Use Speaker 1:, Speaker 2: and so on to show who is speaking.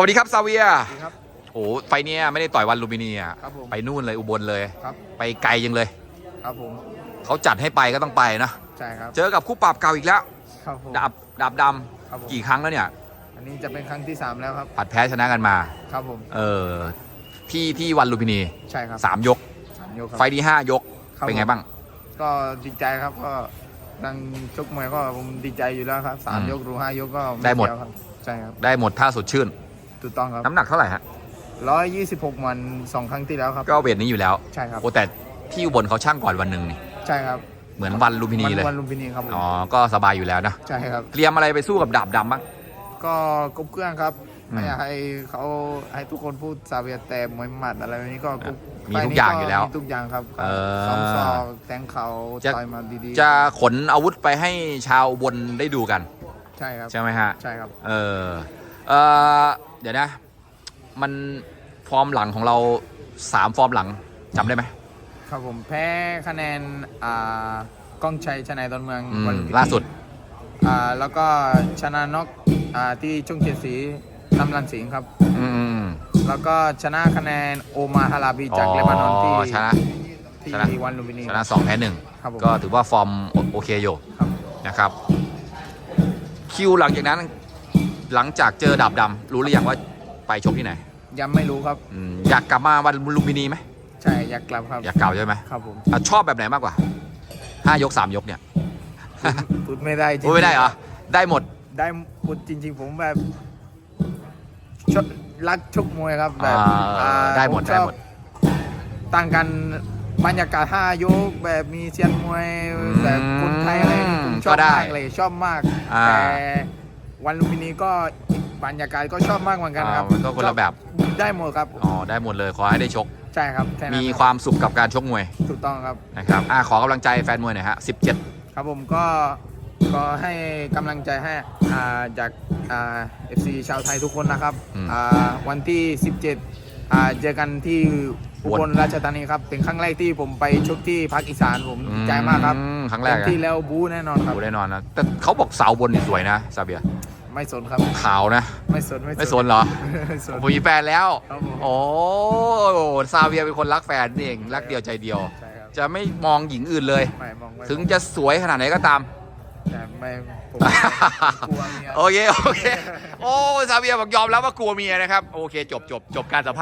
Speaker 1: วัสดีครับซาเวีย
Speaker 2: ดีครับ
Speaker 1: โอ้ไฟเนี้ยไม่ได้ต่อยวันลูมพินีอะ
Speaker 2: ครับผม
Speaker 1: ไปนู่นเลยอุบลเลย
Speaker 2: ครับ
Speaker 1: ไปไกลยังเลย
Speaker 2: ครับผม
Speaker 1: เขาจัดให้ไปก็ต้องไปนะ
Speaker 2: ใช่ครับ
Speaker 1: เจอกับคู่ปรับเก่าอีกแล้ว
Speaker 2: ครับผม
Speaker 1: ดาบดาบด
Speaker 2: ครับผมำ
Speaker 1: กี่ครั้งแล้วเนี่ย
Speaker 2: อันนี้จะเป็นครั้งที่ 3 แล้วครับ
Speaker 1: ผัดแพ้ชนะกันมา
Speaker 2: ครับผม
Speaker 1: เออที่ที่วันลูมพินี
Speaker 2: ใช่ครับ
Speaker 1: สามยก
Speaker 2: สามยกครับ
Speaker 1: ไฟที่ห้ายก
Speaker 2: ครับ
Speaker 1: เป็นไงบ้าง
Speaker 2: ก็ดีใจครับ ก็ดังชกมวยก็ผมดีใจอยู่แล้วครับสาม
Speaker 1: อืม
Speaker 2: ยกหรือห้ายกก็
Speaker 1: ได้หมด
Speaker 2: เยวครับ ใช่ครับ
Speaker 1: ได้หมดท่าสดชื่น
Speaker 2: ถูกต้องครับ
Speaker 1: น้ำหนักเท่าไหร่ฮะ
Speaker 2: ร้อยยี่สิบหกวันสองครั้งที่แล้วครับ
Speaker 1: ก็เวทนี้อยู่แล้ว
Speaker 2: ใช่ครับ
Speaker 1: โอ้แต่ที่อุบลเขาช่างก่อนวันหนึ่งนี่
Speaker 2: ใช่ครับ
Speaker 1: เหมือนวันลูมพินีเลย
Speaker 2: วันลุมพินีครับผม
Speaker 1: อ๋อก็สบายอยู่แล้วนะ
Speaker 2: ใช่ครับ
Speaker 1: เตรียมอะไรไปสู้กับดาบดำบ้าง
Speaker 2: ก็กบเครื่องครับ
Speaker 1: อืม
Speaker 2: ไม่อยากให้เขาให้ทุกคนพูดซาเวียแต่มวยหมัดอะไรแบบนี้ก็กบ
Speaker 1: มีทุกอย่างอยู่แล้ว
Speaker 2: มีทุกอย่างครับ
Speaker 1: เออ
Speaker 2: ซ้อมศอกแทงเข่า
Speaker 1: จะ
Speaker 2: ต่อยมาดีๆ
Speaker 1: จะขนอาวุธไปให้ชาวอุบนได้ดูกัน
Speaker 2: ใช่ครับ
Speaker 1: ใช่ไหมฮะ
Speaker 2: ใช่ครับ
Speaker 1: เออเออ เดี๋ยวนะ มันฟอร์มหลังของเราสามฟอร์มหลังจำได้ไหม
Speaker 2: ครับผมแพ้คะแนนอ่าก้องชัยชนะดอนเมือง
Speaker 1: อืม
Speaker 2: วัน
Speaker 1: ล่าสุด
Speaker 2: อ่าแล้วก็ชนะน็อกอ่าที่ช่วงเกียรติศรีนำรันสิงห์ครับ
Speaker 1: อืมอืม
Speaker 2: แล้วก็ชนะคะแนนโอมาฮาลาบีจากเลบานอนที่
Speaker 1: ชนะ
Speaker 2: ที่
Speaker 1: ชนะ
Speaker 2: วันลุมพินี
Speaker 1: ชนะสองแพ้หนึ่ง
Speaker 2: ครับผม
Speaker 1: ก็ถือว่าฟอร์มโอโอเคอยู่
Speaker 2: ครับ
Speaker 1: นะครับ คิวหลังจากนั้น หลังจากเจอดาบดำรู้หรือยังว่าไปชกที่ไหน
Speaker 2: ยังไม่รู้ครับ
Speaker 1: อืมอยากกลับมาวันลุมพินีไหม
Speaker 2: ใช่อยากกลับครับ
Speaker 1: อยากกลับใช่ไหม
Speaker 2: ครับผม
Speaker 1: อะชอบแบบไหนมากกว่าห้ายกสามยกเนี่ย
Speaker 2: พูดไม่ได้จริง
Speaker 1: โอ้ยไม่ได้เหรอได้หมด
Speaker 2: ได้พูดจริง ๆ ผมแบบชอบรักชกมวยครับแบบ
Speaker 1: อ่า
Speaker 2: อ่า
Speaker 1: ได้หมด
Speaker 2: ผช
Speaker 1: ได้
Speaker 2: อบ
Speaker 1: หมด
Speaker 2: ต่างกันบรรยากาศห้ายกแบบมีเซียนมวย
Speaker 1: อืม
Speaker 2: แบบคนไทยอะไรผมชอ
Speaker 1: ก็
Speaker 2: บ
Speaker 1: ได้
Speaker 2: มากเลยชอบมาก
Speaker 1: อ่า
Speaker 2: แต่ วันลุมพินีก็อีกบรรยากาศก็ชอบมากเหมือนกันครับ
Speaker 1: อ่ามันก็คนละแบบ
Speaker 2: ได้หมดครับ
Speaker 1: อ๋อได้หมดเลยขอให้ได้ชก
Speaker 2: ใช่ครับแค่นั้น
Speaker 1: มี
Speaker 2: รับ
Speaker 1: ความสุขกับการชกมวย
Speaker 2: ถูกต้องครับ
Speaker 1: นะครับอะขอกำลังใจแฟนมวยหน่อยฮะ17
Speaker 2: ครับผมก็ก็ให้กำลังใจให้อ่าจากอ่าเอฟซีชาวไทยทุกคนนะครับ
Speaker 1: อืม
Speaker 2: อ่าวันที่ 17อ่าเจอกันที่อุบลราชธานีครับ เป็นครั้งแรกที่ผมไปชกที่ภาคอีสานผมดีใจมากครับ
Speaker 1: อืมครั้งแรก
Speaker 2: เต็ม
Speaker 1: อะ
Speaker 2: ที่แล้วบู๊แน่นอนครับ
Speaker 1: ดูแน่นอนนะแต่เขาบอกเสาบนนี่สวยนะซาเบีย
Speaker 2: ไม่สนครับ
Speaker 1: ขาวนะ
Speaker 2: ไม่สน
Speaker 1: ไม่สนเหรอ
Speaker 2: ไม่สน
Speaker 1: ผมมีแฟนแล้ว
Speaker 2: ครับผม
Speaker 1: โอ้ซาเบียเป็นคนรักแฟนนี่เอง รักเดียวใจเดียว
Speaker 2: ใช่ครับ
Speaker 1: จะไม่มองหญิงอื่นเลย
Speaker 2: ไม่มองไม่
Speaker 1: ถึงจะสวยขนาดไหนก็ตาม
Speaker 2: แต่ไม่ผมกลัวเมีย
Speaker 1: โอเค โอเค โอ้ซาเบียบอกยอมแล้วว่ากลัวเมียนะครับ โอเค จบจบจบการสัมภาษณ์